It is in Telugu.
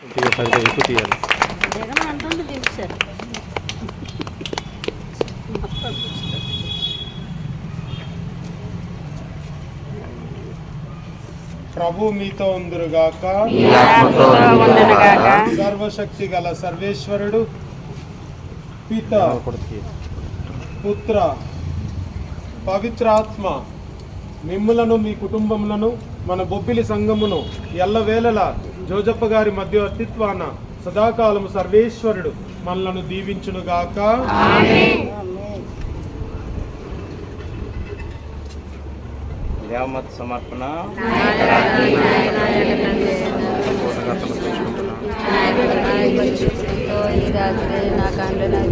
ఎక్కువ తీయాలి జగన్ ప్రభు మీతో ఉందురుగాక సర్వశక్తి గల సర్వేశ్వరుడు పిత పుత్ర పవిత్రాత్మ మిమ్ములను మీ కుటుంబములను మన బొబ్బిలి సంఘమును ఎల్లవేళలా జోజప్ప గారి మధ్యవర్తిత్వాన సదాకాలము సర్వేశ్వరుడు మనలను దీవించునుగాక. దేవమత్ సమర్పణ. నా కండ్ల నా